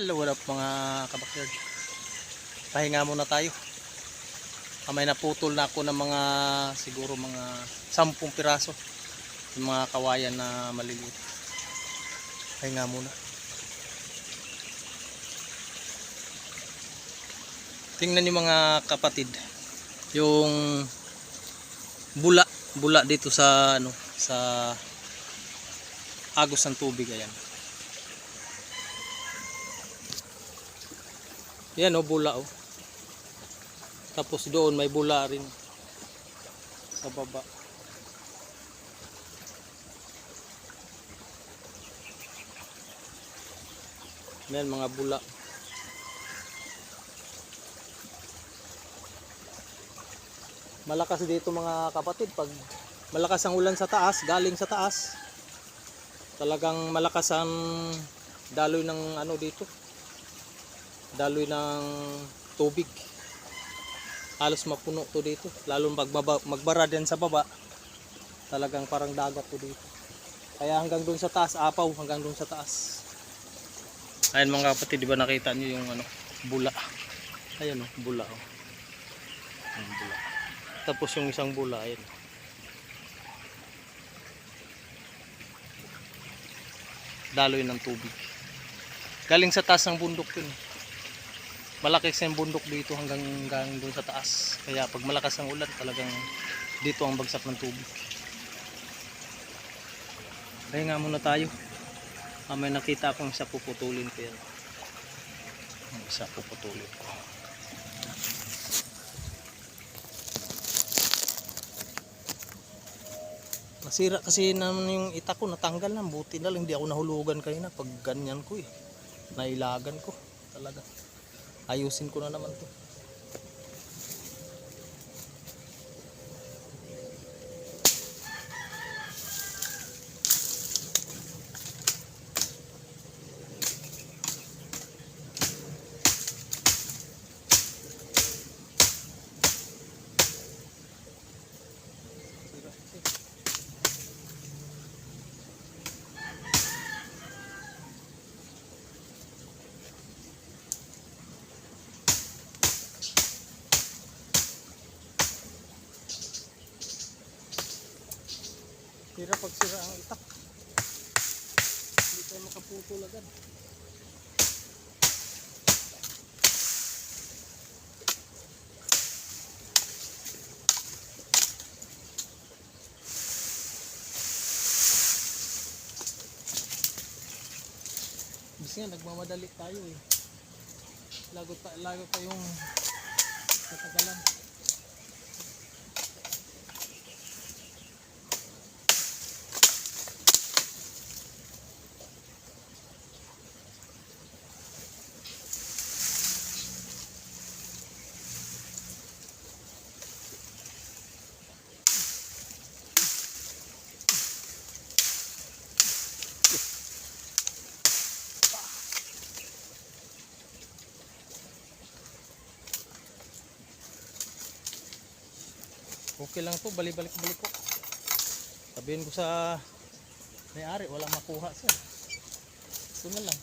Hello, what up mga kabakyard? Pahinga muna tayo. Kamay naputol na ako ng mga siguro mga sampung piraso. Yung mga kawayan na maliliit. Pahinga muna. Tingnan niyo mga kapatid. Yung bula, bula dito sa ano, sa agos ng tubig ayan. Yan oh, bula oh. Tapos doon may bula rin sa baba. Yan mga bula. Malakas dito mga kapatid pag malakas ang ulan sa taas, galing sa taas. Talagang malakas ang daloy ng ano dito daloy ng tubig. Halos mapuno to dito. Lalo pag baba- magbara din sa baba. Talagang parang dagat to dito. Kaya hanggang doon sa taas apaw hanggang doon sa taas. Ayun mga kapatid di ba nakita niyo yung ano bula? Ayun oh bula oh. Ayun, bula. Tapos yung isang bula ayun daloy ng tubig. Galing sa taas ng bundok yun. malaki kasi yung bundok dito hanggang, hanggang doon sa taas. Kaya pag malakas ang ulan talagang dito ang bagsak ng tubig. Kaya nga muna tayo. Ah, may nakita akong isa puputulin ko yan. Isa puputulin ko. Nasira kasi naman yung ita ko natanggal na. Buti na lang hindi ako nahulugan kanina pag ganyan ko eh. Nailagan ko talaga ayusin ko na naman to Sira pag sira ang itak. Hindi tayo makaputol agad. Bis nga, nagmamadali tayo eh. Lago, ta lago tayong katagalan. Okay lang to, balik-balik-balik ko. Sabihin ko sa may-ari, wala makuha siya. Ito na lang.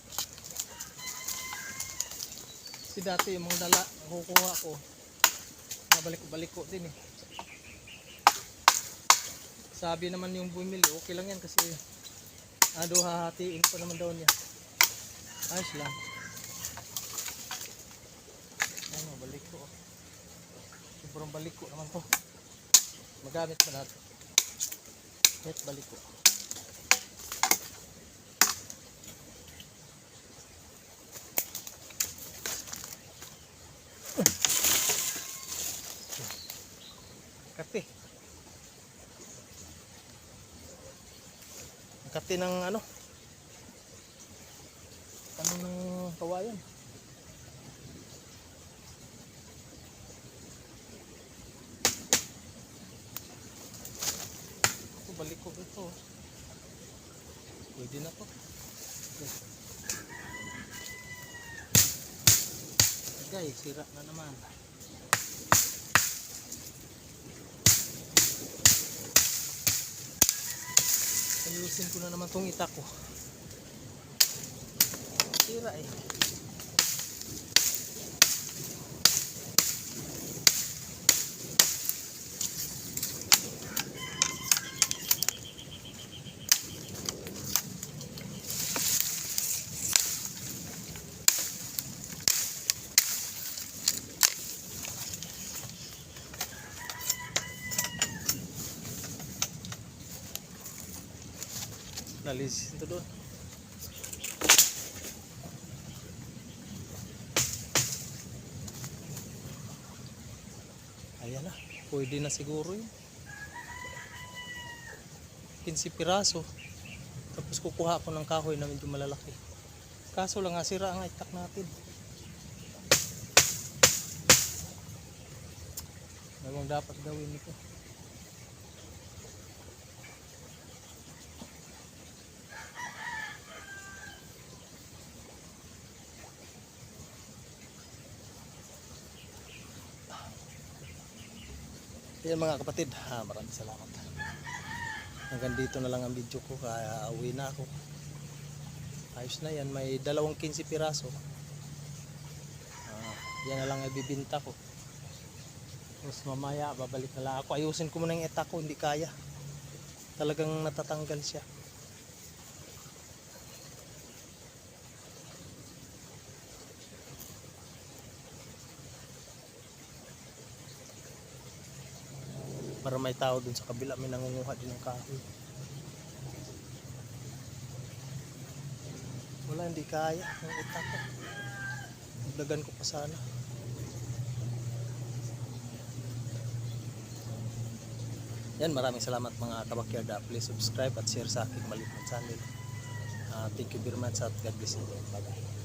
Si dati yung mga dala, nakukuha ko. Nabalik-balik ko din eh. Sabi naman yung bumili, okay lang yan kasi ano, hahatiin pa naman daw niya. Ayos lang. Ano, balik ko. Sobrang balik ko naman to magamit pa natin. Kahit balik ko. Kate Ang kate ng ano? Ano ng kawayan Ito, balik ko ito. Pwede na to. Guys, sira na naman. Ayusin ko na naman tong ita ko. Sira eh. Nalis ito doon. Ayan na. Pwede na siguro yun. 15 piraso. Tapos kukuha ako ng kahoy na medyo malalaki. Kaso lang nga sira ang itak natin. Bang dapat gawin nito? Yan mga kapatid, ha, maraming salamat. Hanggang dito na lang ang video ko, kaya uwi na ako. Ayos na yan, may dalawang 15 piraso. Ah, yan na lang ibibinta ko. Tapos mamaya, babalik na lang ako. Ayusin ko muna yung etak ko, hindi kaya. Talagang natatanggal siya. Para may tao dun sa kabila may nangunguha din ng kahoy. Wala hindi kaya. Ang utak ko. Ko pa sana. Yan maraming salamat mga kabakyarda please subscribe at share sa aking maliit na channel. Ah, thank you very much at God bless you. Bye bye